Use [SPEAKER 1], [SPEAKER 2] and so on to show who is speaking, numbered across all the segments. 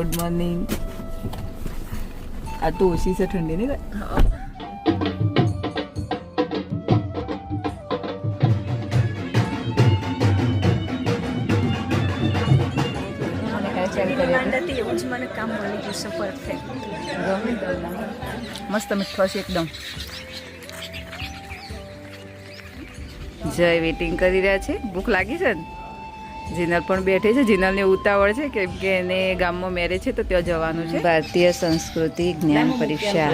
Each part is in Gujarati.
[SPEAKER 1] ગુડ મોર્નિંગ આ તો ઓછી છે ઠંડી નહીં મસ્ત મીઠો છે એકદમ. જય વેટિંગ કરી રહ્યા છે? ભૂખ લાગી છે ને? જીનલ પણ બેઠી છે. જીનલને ઉતાવળ છે કેમ કે એને ગામમાં મેરેજ છે તો ત્યાં જવાનું છે. ભારતીય સંસ્કૃતિ જ્ઞાન પરીક્ષા.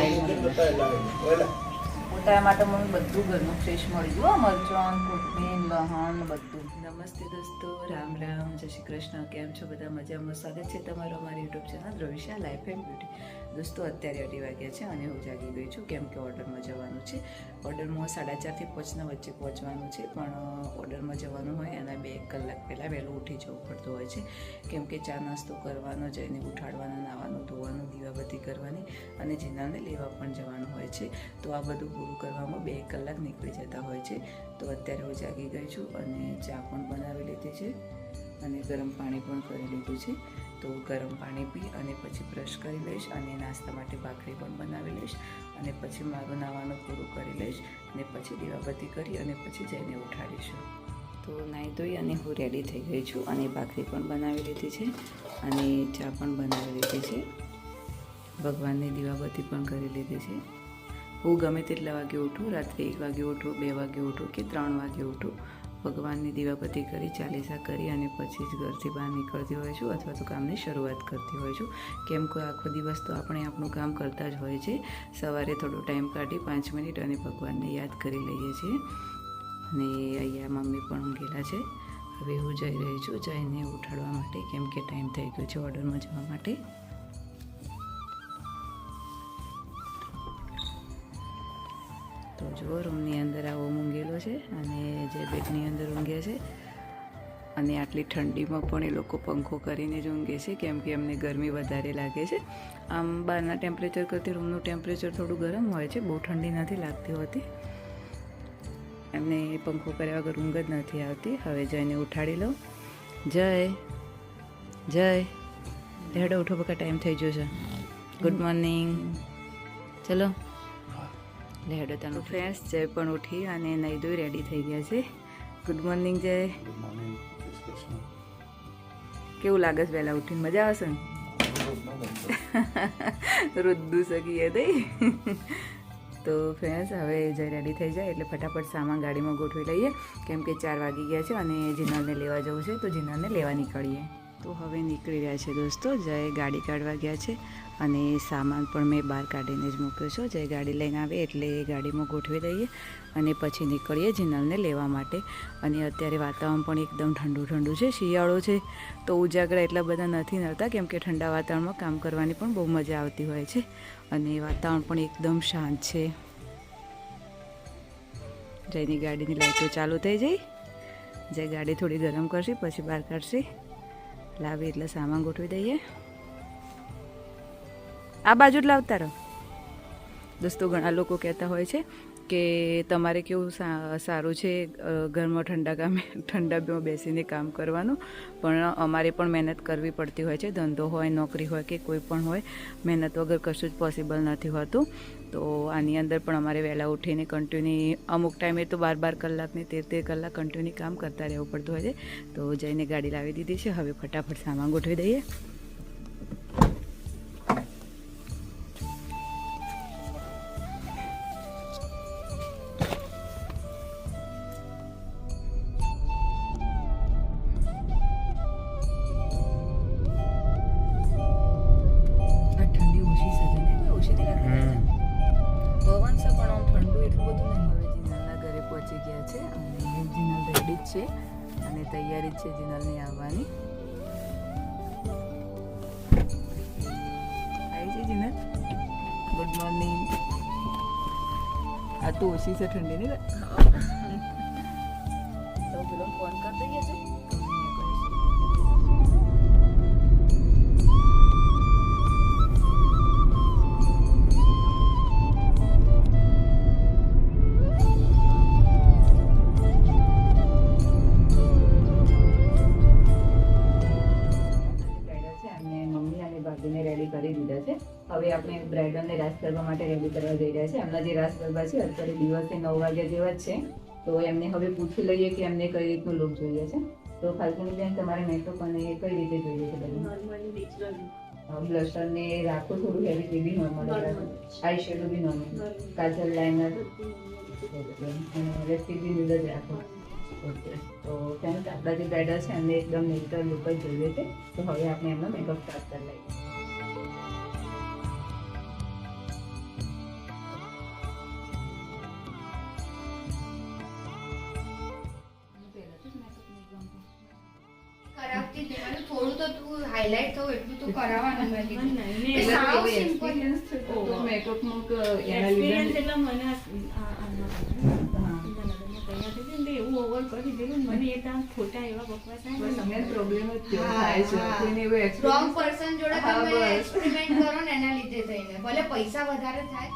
[SPEAKER 1] ઉતારા માટે મને બધું ઘરનું ફ્રેશ મળી ગયું મરચાં કોથમીર લહણ બધું. નમસ્તે દોસ્તો. રામ રામ. જય શ્રી કૃષ્ણ. કેમ છો? બધા મજામાં? સ્વાગત છે તમારું અમારી YouTube channel Dravisha life and beauty દોસ્તો, અત્યારે અઢી વાગ્યા છે અને હું જાગી ગઈ છું, કેમ કે ઓર્ડરમાં જવાનું છે. ઓર્ડરમાં સાડા ચારથી પાંચના વચ્ચે પહોંચવાનું છે, પણ ઓર્ડરમાં જવાનું હોય એના બે કલાક પહેલાં વહેલું ઉઠી જવું પડતું હોય છે. કેમ કે ચા નાસ્તો કરવાનો જઈને ઉઠાડવાનો, નાવાનું, ધોવાનું, દીવાબત્તી કરવાની અને જીનાને લેવા પણ જવાનું હોય છે. તો આ બધું પૂરું કરવામાં બે કલાક નીકળી જતા હોય છે. તો અત્યારે હું જાગી ગઈ છું અને ચા પણ બનાવી લીધી છે અને ગરમ પાણી પણ કરી લીધું છે. તો ગરમ પાણી પી અને પછી બ્રશ કરી લઈશ અને નાસ્તા માટે ભાખરી પણ બનાવી લઈશ અને પછી મારું નાવાનું પૂરું કરી લઈશ અને પછી દીવાબત્તી કરી અને પછી જઈને ઉઠાડીશું. તો નાહી ધોઈ અને હું રેડી થઈ ગઈ છું અને ભાખરી પણ બનાવી લીધી છે અને ચા પણ બનાવી લીધી છે. ભગવાનની દીવાબત્તી પણ કરી લીધી છે. હું ગમે તેટલા વાગે ઉઠું, રાત્રે એક વાગે ઉઠું, બે વાગે ઉઠું કે ત્રણ વાગે ઉઠું ભગવાનની દીવાબત્તી કરી, ચાલીસા કરી અને પછી જ ઘરથી બહાર નીકળતી હોય છું અથવા તો કામની શરૂઆત કરતી હોય છું. કેમ કે આખો દિવસ તો આપણે આપણું કામ કરતા જ હોય છે. સવારે થોડો ટાઈમ કાઢી પાંચ મિનિટ અને ભગવાનને યાદ કરી લઈએ છીએ. અને અહીંયા મમ્મી પણ ઊંઘેલા છે. હવે હું જઈ રહી છું જઈને ઉઠાડવા માટે, કેમ કે ટાઈમ થઈ ગયો છે ઓર્ડરમાં જવા માટે. તો જુઓ, રૂમની અંદર આવો ઊંઘેલો છે અને જે બેડની અંદર ઊંઘે છે અને આટલી ઠંડીમાં પણ એ લોકો પંખો કરીને જ ઊંઘે છે, કેમ કે એમને ગરમી વધારે લાગે છે. આમ, બહારના ટેમ્પરેચર કરતી રૂમનું ટેમ્પરેચર થોડું ગરમ હોય છે, બહુ ઠંડી નથી લાગતી હોતી. એમને પંખો કર્યા વગર ઊંઘ જ નથી આવતી. હવે જઈને ઉઠાડી લઉં. જય જય. હેડો, ઉઠો, બકા, ટાઈમ થઈ ગયો છે. ગુડ મોર્નિંગ ચલો. એટલે હેડો તનું ફ્રેન્ડ્સ જય પણ ઉઠી અને નહીં દોઈ રેડી થઈ ગયા છે. ગુડ મોર્નિંગ જય. કેવું લાગે છે વહેલા ઉઠીને? મજા આવશે? ને રુદ્દુ સગીએ દઈ. તો ફ્રેન્ડ્સ હવે જય રેડી થઈ જાય એટલે ફટાફટ સામાન ગાડીમાં ગોઠવી લઈએ. કેમ કે ચાર વાગી ગયા છે અને જીનલને લેવા જવું છે તો જીનલને લેવા નીકળીએ. તો હવે નીકળી રહ્યા છે દોસ્તો. જય ગાડી કાઢવા ગયા છે અને સામાન પણ મેં બહાર કાઢીને જ મૂક્યો છો. જય ગાડી લઈને આવે એટલે એ ગાડીમાં ગોઠવી દઈએ અને પછી નીકળીએ જીનલને લેવા માટે. અને અત્યારે વાતાવરણ પણ એકદમ ઠંડુ ઠંડુ છે. શિયાળો છે તો ઉજાગરા એટલા બધા નથી નડતા કેમ કે ઠંડા વાતાવરણમાં કામ કરવાની પણ બહુ મજા આવતી હોય છે અને વાતાવરણ પણ એકદમ શાંત છે. જયની ગાડીની લાઈટો ચાલુ થઈ જઈ. જય ગાડી થોડી ગરમ કરશે, પછી બહાર કાઢશે. લાવી એટલે સામાન ગોઠવી દઈએ. આ બાજુ જ લાવતા રહો. દોસ્તો, ઘણા લોકો કહેતા હોય છે કે તમારે કેવું સારું છે ઘરમાં ઠંડા કામે, ઠંડામાં બેસીને કામ કરવાનું. પણ અમારે પણ મહેનત કરવી પડતી હોય છે. ધંધો હોય, નોકરી હોય કે કોઈ પણ હોય, મહેનત વગર કશું જ પોસિબલ નથી હોતું. તો આની અંદર પણ અમારે વહેલા ઉઠીને કન્ટિન્યુ અમુક ટાઈમે તો બાર બાર કલાકને તેર તેર કલાક કન્ટિન્યુ કામ કરતા રહેવું પડતું હોય છે. તો જઈને ગાડી લાવી દીધી છે. હવે ફટાફટ સામાન ગોઠવી દઈએ. છે અને તૈયારી છે જિનલની આવવાની. આવી છે જિનલ. ગુડ મોર્નિંગ આ તો ઓછી છે ઠંડી નહીં આપણે બ્રાઇડલને રાસ ગરબા માટે રેડી કરવા જઈ રહ્યા છે. એમના જે રાસ ગરબા છે અત્યારે દિવસે નવ વાગ્યા જેવા જ છે. તો એમને હવે પૂછી લઈએ કે એમને કઈ રીતનું લુક જોઈએ છે. તો ફાલ્ગુનીબેન તમારે મેકઅપ અને કઈ રીતે જોઈએ છે બધું? બ્લશર ને રાખો થોડું હેવી તે બી નોર્મલ. આઈ શેડો બી નોર્મલ કાજલ લાઇનર લિપસ્ટિક બી જ રાખો. ઓકે તો ફ્રેન્ડ આપણા જે બ્રાઇડલ છે એમને એકદમ નેચરલ લુક જ જોઈએ છે. તો હવે આપણે એમનો મેકઅપ સ્ટાર્ટ કરી લઈએ. હા. કોઈને એવો
[SPEAKER 2] Wrong
[SPEAKER 1] experience
[SPEAKER 2] person જોડે તમે experiment કરો ને એના લીધે થઈને ભલે પૈસા વધારે થાય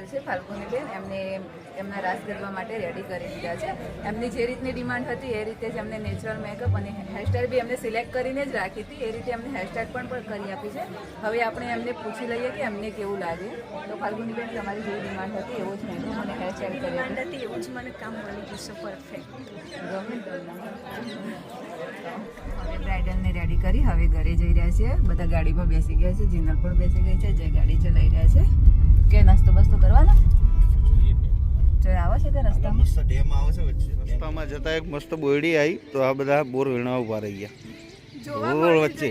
[SPEAKER 1] જે છે ફાલ્ગુની બેન એમને એમના રાસ ગરબા માટે રેડી કરી દીધા છે. એમની જે રીતની ડિમાન્ડ હતી એ રીતે જ એમને નેચરલ મેકઅપ અને હેરસ્ટાઈલ બી એમને સિલેક્ટ કરીને જ રાખી હતી. એ રીતે એમને હેરસ્ટાઇલ પણ પણ કરી આપી છે. હવે આપણે એમને પૂછી લઈએ કે એમને કેવું લાગે. તો ફાલ્ગુની બેન તમારી જે ડિમાન્ડ હતી એવું જ મેકઅપ અને હેરસ્ટાઇલ કરી
[SPEAKER 3] ડિમાન્ડ હતી એવું જ મને કામ મળી ગયું છે પરફેક્ટ
[SPEAKER 1] હવે બ્રાઇડલને રેડી કરી હવે ઘરે જઈ રહ્યા છીએ. બધા ગાડીમાં બેસી ગયા છે. જીનલ પણ બેસી ગઈ છે. જે ગાડી ચલાવી રહ્યા છે. કે નાસ્તો બાસ્તો કરવાનો? જો આવે છે કે રસ્તામાં?
[SPEAKER 4] મસ્ત ડેમ આવે છે વચ્ચે. રસ્તામાં જતા એક મસ્ત બોયડી આવી તો આ બધા બોર વીણા ઊભા રહી ગયા.
[SPEAKER 1] જોવા
[SPEAKER 4] રોડ વચ્ચે.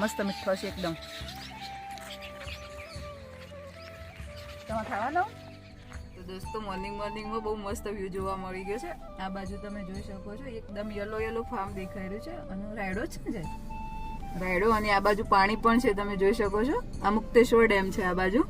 [SPEAKER 1] મસ્ત મીઠો છે એકદમ. તમે ખાવાનો? તો દોસ્તો મોર્નિંગ મોર્નિંગમાં બહુ મસ્ત વ્યૂ જોવા મળી ગયો છે. આ બાજુ તમે જોઈ શકો છો, એકદમ યલો યલો ફાર્મ દેખાઈ રહ્યું છે અને રાયડો છે ને રાયડો અને આ બાજુ પાણી પણ છે, તમે જોઈ શકો છો. આ મુક્તેશ્વર ડેમ છે આ બાજુ.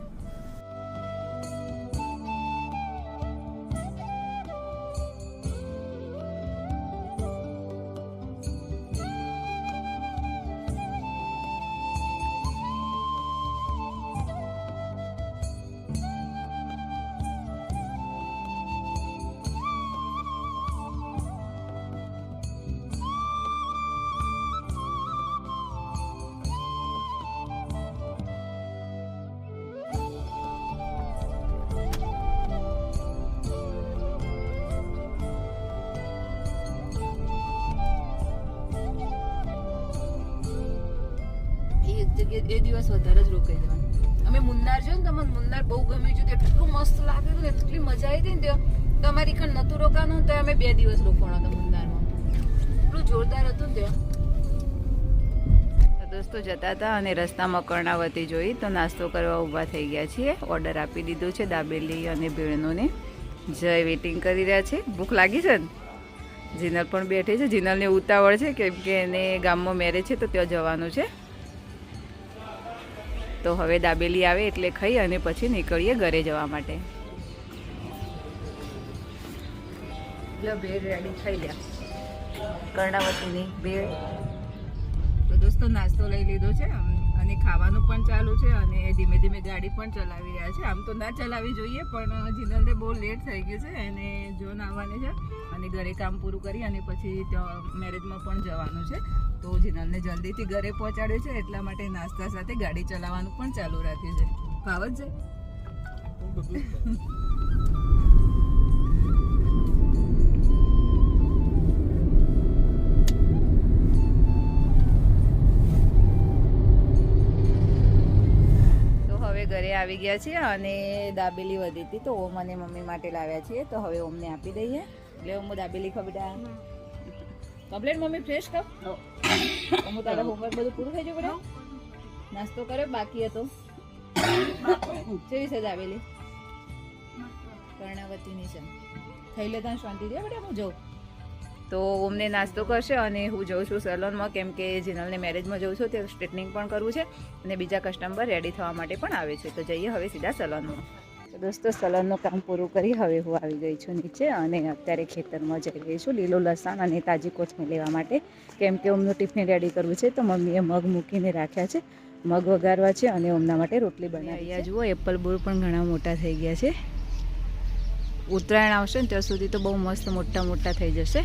[SPEAKER 1] એ દિવસ વધારે જ રોકાઈ જવાનું. અમે મુન્નાર જોયું ને તમને મુન્નાર બહુ ગમ્યું છે એટલું મસ્ત લાગેલું ને એટલી મજા આવી હતી ને, ત્યાં તો અમારી નહોતું રોકાવાનું તો અમે બે દિવસ રોકાણા હતા મુન્નારમાં. એટલું જોરદાર હતું ત્યાં. દોસ્તો જતા હતા અને રસ્તામાં કર્ણાવતી જોઈ, તો નાસ્તો કરવા ઊભા થઈ ગયા છીએ. ઓર્ડર આપી દીધો છે દાબેલી અને ભેળનોને જય વેઇટિંગ કરી રહ્યા છે. ભૂખ લાગી છે ને? જીનલ પણ બેઠી છે. જીનલને ઉતાવળ છે કેમ કે એને ગામમાં મેરેજ છે, તો ત્યાં જવાનું છે. તો હવે દાબેલી આવે એટલે ખાઈ અને પછી નીકળીએ ઘરે જવા માટે. ભેળ રેડી ખાઈ લ્યા કર્ણાવતીની ભેળ તો દોસ્તો નાસ્તો લઈ લીધો છે. અને ખાવાનું પણ ચાલુ છે અને ધીમે ધીમે ગાડી પણ ચલાવી રહ્યા છે. આમ તો ના ચલાવવી જોઈએ, પણ જીનલને બહુ લેટ થઈ ગયું છે અને જોન આવવાની છે અને ઘરે કામ પૂરું કરી અને પછી મેરેજમાં પણ જવાનું છે. તો જીનલને જલ્દીથી ઘરે પહોંચાડ્યું છે, એટલા માટે નાસ્તા સાથે ગાડી ચલાવવાનું પણ ચાલુ રાખ્યું છે. ભાવ જ છે. ઘરે આવી ગયા છીએ અને દાબેલી વધી હતી તો ઓમ અને મમ્મી માટે લાવ્યા છીએ. તો હવે ઓમને આપી દઈએ. એટલે ઓમ દાબેલી ખબડા બેટા. Complete mummy fresh cup Om તારા હોમવર્ક બધું પૂરું થઈ ગયું બેટા નાસ્તો કર્યો બાકી હતો. કેવી છે દાબેલી? કર્ણાવતીની છે. થઈ લે ત્યાં શાંતિ દે બેટા હું જાઉં. તો ઓમને નાસ્તો કરશે અને હું જઉં છું સલોનમાં કેમ કે જિનલને મેરેજમાં જઉં છું તે સ્ટ્રેટનિંગ પણ કરવું છે અને બીજા કસ્ટમર રેડી થવા માટે પણ આવે છે. તો જઈએ હવે સીધા સલોનમાં. તો દોસ્તો સલોનનું કામ પૂરું કરી હવે હું આવી ગઈ છું નીચે અને અત્યારે ખેતરમાં જઈ રહી છું લીલું લસણ અને તાજી કોથમીર લેવા માટે. કેમ કે ઓમનું ટિફિન રેડી કરવું છે તો મમ્મીએ મગ મૂકીને રાખ્યા છે. મગ વગારવા છે અને ઓમના માટે રોટલી બનાવી જુઓ એપલ બોર પણ ઘણા મોટા થઈ ગયા છે. ઉત્તરાયણ આવશે ને ત્યાં સુધી તો બહુ મસ્ત મોટા મોટા થઈ જશે.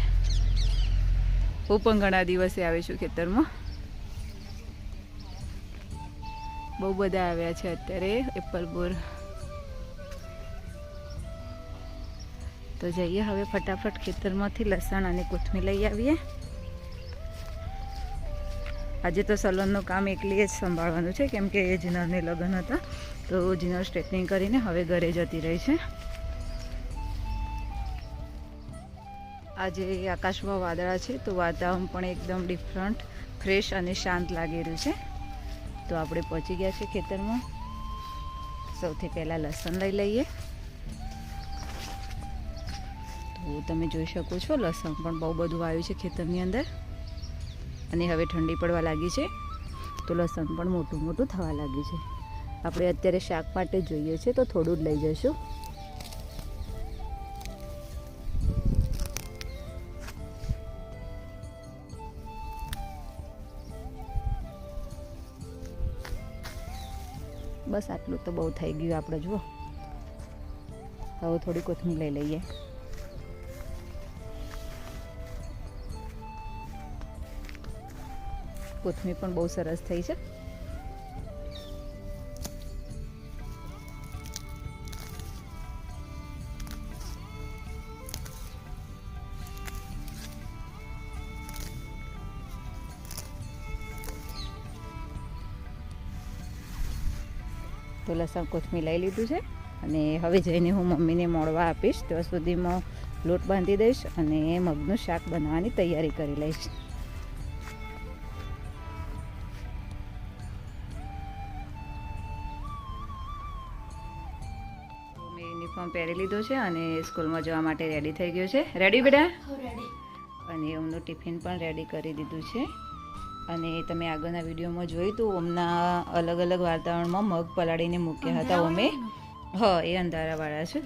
[SPEAKER 1] હું પણ ઘણા દિવસે આવી છું ખેતરમાં. બહુ બધા આવ્યા છે અત્યારે, એપલપુર. તો જઈએ હવે ફટાફટ ખેતરમાંથી લસણ અને કોથમીર લઈ આવીએ. આજે તો સલોનનું કામ એકલી જ સંભાળવાનું છે, કેમ કે જીનરને લગ્ન હતા. તો જીનર સ્ટ્રેટનિંગ કરીને હવે ઘરે જતી રહી છે. આજે આકાશમાં વાદળા છે, તો વાતાવરણ પણ એકદમ ડિફરન્ટ ફ્રેશ અને શાંત લાગી રહ્યું છે. તો આપણે પહોંચી ગયા છે ખેતરમાં. સૌથી પહેલાં લસણ લઈ લઈએ. તો તમે જોઈ શકો છો, લસણ પણ બહુ બધું આવ્યું છે ખેતરની અંદર. અને હવે ઠંડી પડવા લાગી છે, તો લસણ પણ મોટું મોટું થવા લાગ્યું છે. આપણે અત્યારે શાક માટે જોઈએ છે, તો થોડું જ લઈ જઈશું. બસ આટલું તો બહુ થઈ ગયું આપણે, જુઓ. હવે થોડી કોથમીર લઈ લઈએ. કોથમીર પણ બહુ સરસ થઈ છે. તો લસણ કોથમી લઈ લીધું છે. અને હવે જઈને હું મમ્મીને મોડવા આપીશ. ત્યાં સુધીમાં લોટ બાંધી દઈશ અને મગનું શાક બનાવવાની તૈયારી કરી લઈશ. મેં યુનિફોર્મ પહેરી લીધો છે અને સ્કૂલમાં જવા માટે રેડી થઈ ગયો છે. રેડી બેટા? અને એમનું ટિફિન પણ રેડી કરી દીધું છે. અને તમે આગળના વિડીયોમાં જોયું તું ઓમના અલગ અલગ વાતાવરણમાં મગ પલાળીને મૂક્યા હતા ઓમે હ એ અંધારાવાળા છે.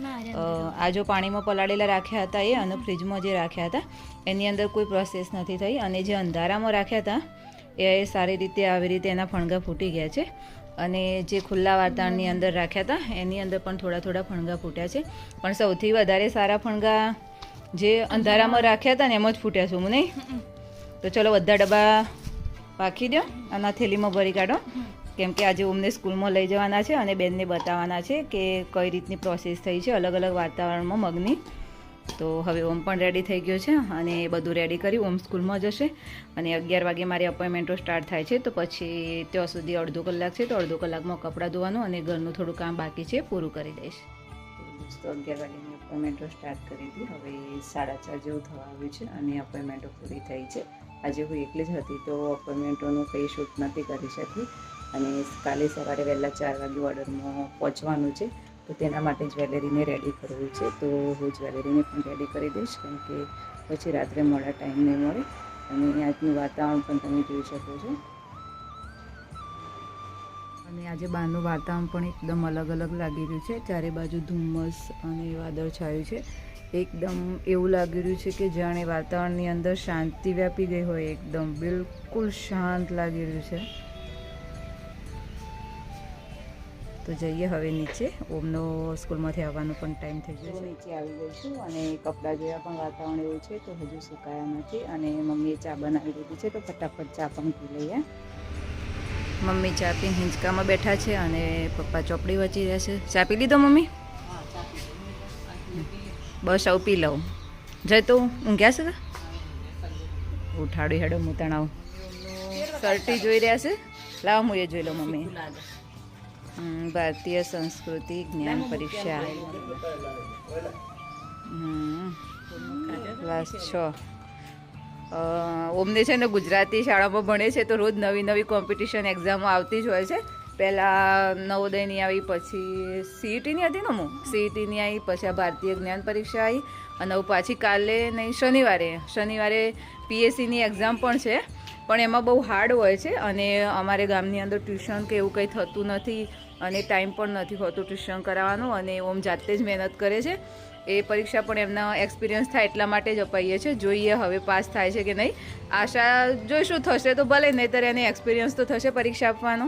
[SPEAKER 1] આ જો પાણીમાં પલાળેલા રાખ્યા હતા એ અને ફ્રીજમાં જે રાખ્યા હતા એની અંદર કોઈ પ્રોસેસ નથી થઈ. અને જે અંધારામાં રાખ્યા હતા એ સારી રીતે આવી રીતે એના ફણગા ફૂટી ગયા છે. અને જે ખુલ્લા વાતાવરણની અંદર રાખ્યા હતા એની અંદર પણ થોડા થોડા ફણગા ફૂટ્યા છે. પણ સૌથી વધારે સારા ફણગા જે અંધારામાં રાખ્યા હતા ને એમ જ ફૂટ્યા છું નહીં? તો ચલો બધા ડબ્બા પાકી દો અને થેલીમાં ભરી કાઢો. કેમ કે આજે અમને સ્કૂલમાં લઈ જવાના છે અને બેનને બતાવવાના છે કે કઈ રીતની પ્રોસેસ થઈ છે અલગ અલગ વાતાવરણમાં મગની. તો હવે ઓમ પણ રેડી થઈ ગયો છે અને બધું રેડી કરી ઓમ સ્કૂલમાં જશે. અને અગિયાર વાગે મારી અપોઇન્ટમેન્ટો સ્ટાર્ટ થાય છે. તો પછી ત્યાં સુધી અડધો કલાક છે તો અડધો કલાકમાં કપડાં ધોવાનું અને ઘરનું થોડું કામ બાકી છે પૂરું કરી દઈશ. તો અગિયાર વાગ્યાની અપોઇન્ટમેન્ટો સ્ટાર્ટ કરી હતી હવે સાડા ચાર જેવું થવા આવ્યું છે અને અપોઇન્ટમેન્ટો પૂરી થઈ છે. આજે હું એકલી જ હતી તો અપોઇન્ટમેન્ટોનું કંઈ શૂટ નથી કરી શકી. અને કાલે સવારે વહેલા ચાર વાગે ઓર્ડરમાં પહોંચવાનું છે. તો તેના માટે જ્વેલરીને રેડી કરવું છે. તો હું જ્વેલરીને પણ રેડી કરી દઈશ કેમ કે પછી રાત્રે મોડા ટાઈમ નહીં મળે. અને આજનું વાતાવરણ પણ તમે જોઈ શકો છો. અને આજે બહારનું વાતાવરણ પણ એકદમ અલગ અલગ લાગી રહ્યું છે. ચારે બાજુ ધુમ્મસ અને વાદળ છાયું છે. એકદમ એવું લાગી રહ્યું છે કે જાણે વાતાવરણની અંદર શાંતિ વ્યાપી ગઈ હોય. એકદમ બિલકુલ શાંત લાગી રહ્યું છે. તો જઈએ હવે નીચે. ઓમનો સ્કૂલમાંથી આવવાનો પણ ટાઈમ થઈ ગયો નીચે આવી ગઈ છું અને કપડાં જોયા પણ વાતાવરણ એવું છે તો હજુ સુકાયા નથી અને મમ્મીએ ચા બનાવી દીધી છે તો ફટાફટ ચા પણ પી લઈએ. મમ્મી ચા પી હિંચકામાં બેઠા છે અને પપ્પા ચોપડી વાંચી રહ્યા છે. ચા પી લીધો મમ્મી? બસ આવું પી લઉં. જય તો ઊંઘ્યા છે? ઉઠાડું હેડો, હું તણાવ સર્ટી જોઈ રહ્યા છે? લાવો, હું એ જોઈ લઉં, મમ્મી. ભારતીય સંસ્કૃતિ જ્ઞાન પરીક્ષા. ક્લાસ છ. ઓમને છે ને ગુજરાતી શાળામાં ભણે છે તો રોજ નવી નવી કોમ્પિટિશન એક્ઝામો આવતી જ હોય છે. પહેલાં નવોદયની આવી પછી સીઈટીની હતી ને હું સીઈટીની આવી, પછી આ ભારતીય જ્ઞાન પરીક્ષા આવી અને હવે પાછી કાલે નહીં, શનિવારે. શનિવારે પીએસસીની એક્ઝામ પણ છે, પણ એમાં બહુ હાર્ડ હોય છે અને અમારે ગામની અંદર ટ્યુશન કે એવું કંઈ થતું નથી અને ટાઈમ પણ નથી હોતું ટ્યુશન કરાવવાનું અને ઓમ જાતે જ મહેનત કરે છે. એ પરીક્ષા પણ એમના એક્સપિરિયન્સ થાય એટલા માટે જ અપાઈએ છીએ જોઈએ હવે પાસ થાય છે કે નહીં. આશા જોઈશું, થશે તો ભલે, નહીંતર એને એક્સપિરિયન્સ તો થશે પરીક્ષા આપવાનો.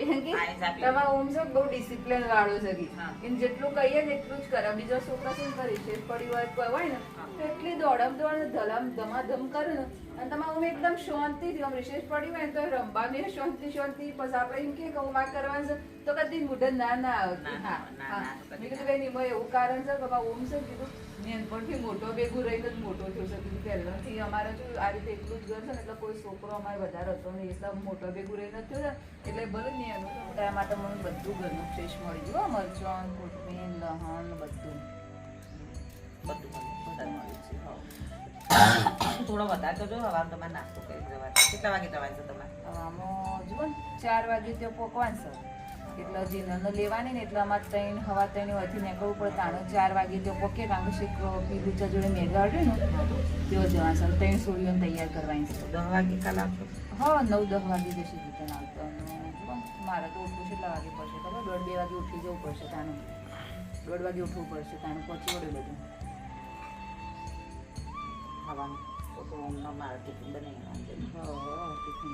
[SPEAKER 1] તમારા ઓમ છે બહુ ડિસિપ્લિન વાળો છે એમ જેટલું કહીએ ને એટલું જ કરે. બીજો છોકરા શું કરે? છે પડી હોય કોઈ હોય ને તો એટલી દોડમ દોડ ધલમ ધમાધમ કરે ને. અને તમારે ઓમ એકદમ શાંતિથી આમ રિશેષ પડી હોય ને તો રમવાની શાંતિ શાંતિ. પછી આપણે એમ કે કહું વાત કરવાનું છે તો કદી મૂઢન ના ના આવતી. હા. હા. મેં કીધું કઈ નહીં ભાઈ એવું કારણ છે બાબા ઓમ છે કીધું નાનપણથી મોટો ભેગું રહીને જ મોટો થયો છે. પહેલાંથી અમારે જો આ રીતે એટલું જ ઘર છે ને, એટલે કોઈ છોકરો અમારે વધારે હતો નહીં. એટલે મોટો ભેગું રહીને થયો ને એટલે ભલે નહીં એનું એટલા માટે મને બધું ઘરનું ફ્રેશ મળી ગયું. મરચાં, કોથમીર, લહણ, બધું.
[SPEAKER 5] થોડો વધારે કરજો હવા તમારે નાસ્તો કરી દેવાનો કેટલા વાગે જવાય છે તમારે?
[SPEAKER 1] જુઓ ચાર વાગે ત્યાં પકવાન છે. એટલે જીનલનો લેવાની ને એટલે અમારે ત્રણ હવા ત્રણ વાગે નીકળવું પડે તાણે ચાર વાગે ત્યાં પોકે કારણ કે પીલું ચા જોડે મેઘા ને તેઓ જવા સર ત્રણ સોળીઓ તૈયાર કરવાની છે.
[SPEAKER 5] દસ વાગે કાલ આવશો?
[SPEAKER 1] હા નવ દસ વાગે જશે રિટર્ન આવતો. મારે તો ઉઠવું કેટલા વાગે પડશે ખબર? દોઢ બે વાગે ઉઠી જવું પડશે તાનું દોઢ વાગે ઉઠવું પડશે તાનું પહોંચી વળે બધું.
[SPEAKER 5] હવાનું. તો મારે ટિફિન બનાવી
[SPEAKER 1] ટિફિન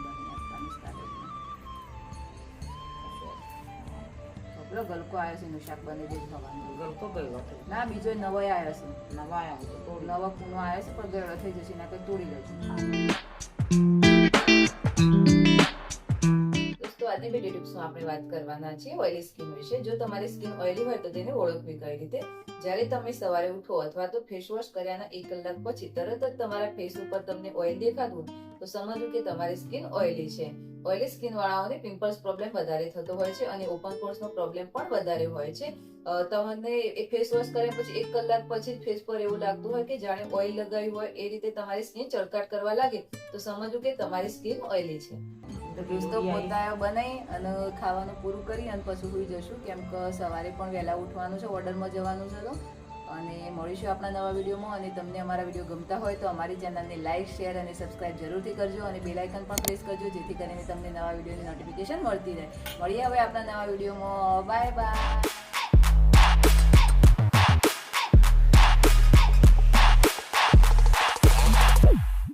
[SPEAKER 1] પેલો ગલકો આવ્યો છે એનું શાક બની દે ખાવાનું
[SPEAKER 5] ગલકો ગયો
[SPEAKER 1] ના બીજો નવો આવ્યો છે.
[SPEAKER 5] નવા આવ્યો
[SPEAKER 1] તો નવો કૂણો આવ્યો છે પણ ગળો થઈ જશે એના કંઈ તોડી લેજો દોસ્તો આજની વીડિયો ટિપ્સમાં આપણે વાત કરવાના છીએ ઓઇલી સ્કિન વિશે. જો તમારી સ્કિન ઓઇલી હોય તો તેને ઓળખવી કઈ રીતે? જ્યારે તમે સવારે ઉઠો અથવા તો ફેસ વોશ કર્યાના એક કલાક પછી તરત જ તમારા ફેસ ઉપર તમને ઓઇલ દેખાતું તો સમજવું કે તમારી સ્કિન ઓઇલી છે. ઓઇલી સ્કિન વાળાઓને પિમ્પલ્સ પ્રોબ્લેમ વધારે થતો હોય છે અને ઓપન પોર્સનો પ્રોબ્લેમ પણ વધારે હોય છે. તમને એ ફેસ વોશ કર્યા પછી એક કલાક પછી ફેસ પર એવું લાગતું હોય કે જાણે ઓઇલ લગાવ્યું હોય એ રીતે તમારી સ્કિન ચળકાટ કરવા લાગે તો સમજવું કે તમારી સ્કિન ઓઇલી છે. તો પોતા બનાવી અને ખાવાનું પૂરું કરી અને પછી સુઈ જશું. કેમ કે સવારે પણ વહેલા ઉઠવાનું છે ઓર્ડરમાં જવાનું છે તો અને મળીશું આપણા નવા વિડીયોમાં. અને તમને અમારા વીડિયો ગમતા હોય તો અમારી ચેનલને લાઇક શેર અને સબસ્ક્રાઇબ જરૂરથી કરજો. અને બેલ આઇકન પણ પ્રેસ કરજો, જેથી કરીને તમને નવા વિડીયોની નોટિફિકેશન મળતી રહે. મળીએ હવે આપણા નવા વિડીયોમાં. Bye bye.